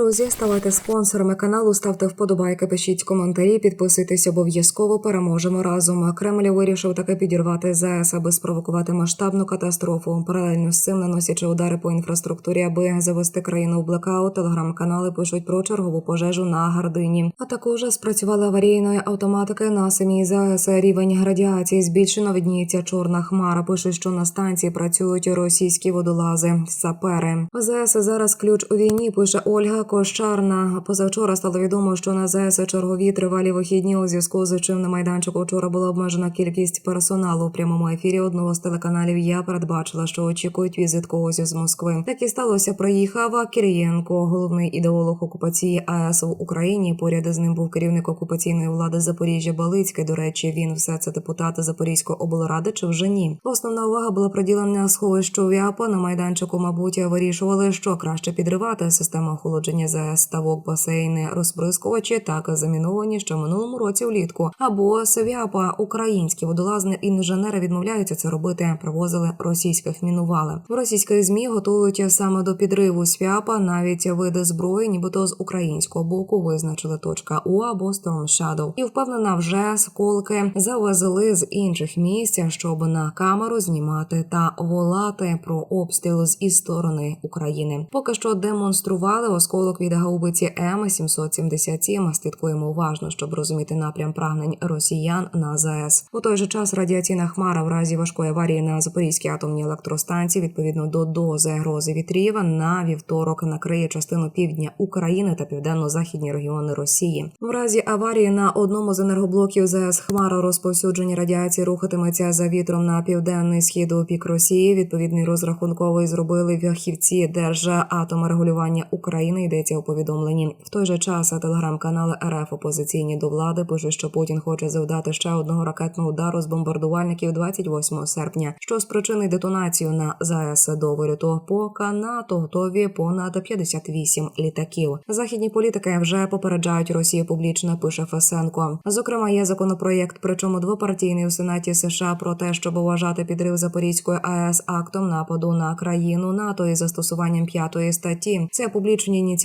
Друзі, ставайте спонсорами каналу, ставте вподобайки, пишіть коментарі, підписуйтесь обов'язково. Переможемо разом. Кремль вирішив таки підірвати ЗАЕС, аби спровокувати масштабну катастрофу. Паралельно з цим наносячи удари по інфраструктурі, аби завести країну в блекаут. Телеграм-канали пишуть про чергову пожежу на Гардині. А також спрацювали аварійної автоматики на самій ЗАЕС. Рівень радіації збільшено. Видніється чорна хмара. Пишуть, що на станції працюють російські водолази. Сапери. ЗАЕС зараз ключ у війні. Пише Ольга Кошарна. Позавчора стало відомо, що на ЗАЕС чергові тривалі вихідні у зв'язку з чим на майданчику вчора була обмежена кількість персоналу у прямому ефірі одного з телеканалів. Я передбачила, що очікують візит когось з Москви. Так і сталося. Приїхав Кирієнко, головний ідеолог окупації АЕС в Україні. Поряд з ним був керівник окупаційної влади Запоріжжя Балицьке. До речі, він все це депутат Запорізької облради чи вже ні. Основна увага була приділена сховищу ВІАПа на майданчику. Мабуть, вирішували, що краще підривати систему охолодження ЗАЕС, ставок, басейни, розприскувачі так заміновані ще минулому році влітку. Або СВІАПа українські водолазні інженери відмовляються це робити. Привозили російських мінували. В російських змі готують саме до підриву СВІАПа навіть види зброї, нібито з українського боку визначили точка У або Storm Shadow. І впевнена, вже сколки завезли з інших місць, щоб на камеру знімати та волати про обстріл з із сторони України. Поки що демонстрували осколок від гаубиці М 777 Слідкуємо уважно, щоб розуміти напрям прагнень росіян на ЗАЕС. У той же час радіаційна хмара в разі важкої аварії на Запорізькій атомній електростанції відповідно до дози грози вітрів на вівторок накриє частину півдня України та південно-західні регіони Росії. В разі аварії на одному з енергоблоків ЗАЕС хмара розповсюдження радіації рухатиметься за вітром на південний схід у пік Росії. Відповідний розрахунковий зробили фахівці Держатоморегулювання України. Йдеться у повідомленні. В той же час телеграм-канали РФ опозиційні до влади пишуть, що Путін хоче завдати ще одного ракетного удару з бомбардувальників 28 серпня, що спричинить детонацію на ЗАЕС до виліту поки НАТО готові понад 58 літаків. Західні політики вже попереджають Росію публічно. Пише Фесенко. Зокрема, є законопроєкт, причому двопартійний у сенаті США про те, щоб вважати підрив Запорізької АЕС актом нападу на країну НАТО із застосуванням п'ятої статті. Це публічні ініціативи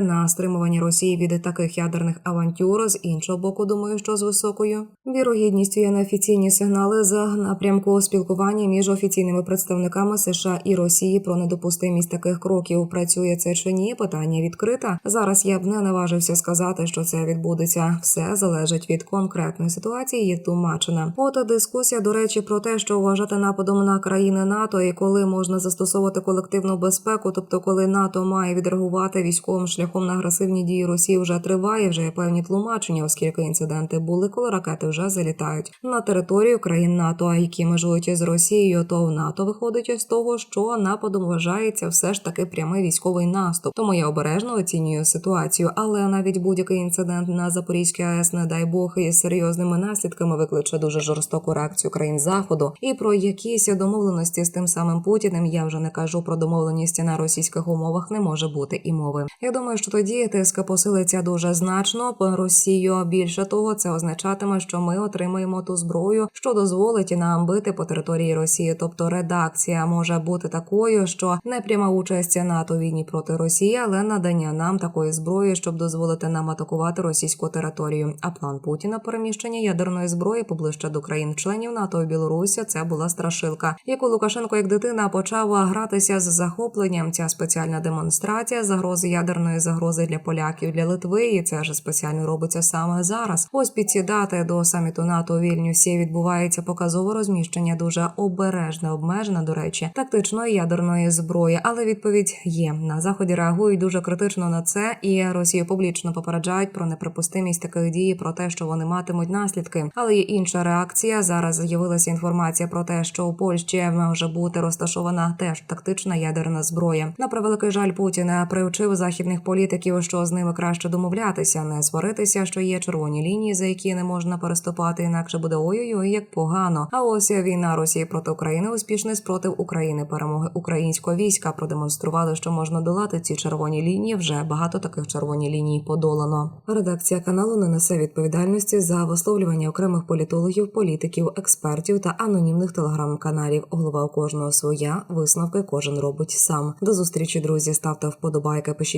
на стримування Росії від таких ядерних авантюр. З іншого боку, думаю, що з високою вірогідністю є неофіційні сигнали за напрямку спілкування між офіційними представниками США і Росії про недопустимість таких кроків. Працює це чи ні? Питання відкрита. Зараз я б не наважився сказати, що це відбудеться. Все залежить від конкретної ситуації. Є тлумачена. От дискусія, до речі, про те, що вважати нападом на країни НАТО і коли можна застосовувати колективну безпеку, тобто коли НАТО має відреагувати військовим шляхом на агресивні дії Росії, вже триває. Вже є певні тлумачення, оскільки інциденти були, коли ракети вже залітають на територію країн НАТО, а які межують з Росією, то в НАТО виходить з того, що нападом вважається все ж таки прямий військовий наступ. Тому я обережно оцінюю ситуацію, але навіть будь-який інцидент на Запорізькій АЕС, не дай Бог, із серйозними наслідками викличе дуже жорстоку реакцію країн заходу. І про якісь домовленості з тим самим Путіним я вже не кажу про домовленість на російських умовах. Не може бути і мови. Я думаю, що тоді тиск посилиться дуже значно по Росію. Більше того, це означатиме, що ми отримаємо ту зброю, що дозволить нам бити по території Росії. Тобто редакція може бути такою, що не пряма участь НАТО війні проти Росії, але надання нам такої зброї, щоб дозволити нам атакувати російську територію. А план Путіна переміщення ядерної зброї поближче до країн-членів НАТО і Білорусі це була страшилка, яку Лукашенко як дитина почав гратися з захопленням. Ця спеціальна демонстрація загрози ядерної загрози для поляків для Литви, і це ж спеціально робиться саме зараз. Ось під ці дати до саміту НАТО у Вільнюсі відбувається показове розміщення дуже обережне, обмежена, до речі, тактичної ядерної зброї. Але відповідь є на заході. Реагують дуже критично на це, і Росію публічно попереджають про неприпустимість таких дій, про те, що вони матимуть наслідки. Але є інша реакція. Зараз з'явилася інформація про те, що у Польщі може бути розташована теж тактична ядерна зброя. На превеликий жаль, Путін привчив західних політиків, що з ними краще домовлятися, не сваритися, що є червоні лінії, за які не можна переступати, інакше буде ой-ой-ой, як погано. А ось війна Росії проти України, успішний спротив України, перемоги українського війська продемонстрували, що можна долати ці червоні лінії. Вже багато таких червоні ліній подолано. Редакція каналу не несе відповідальності за висловлювання окремих політологів, політиків, експертів та анонімних телеграм-каналів. Голова у кожного своя висновки кожен робить сам. До зустрічі, друзі. Ставте вподобайки, пишіть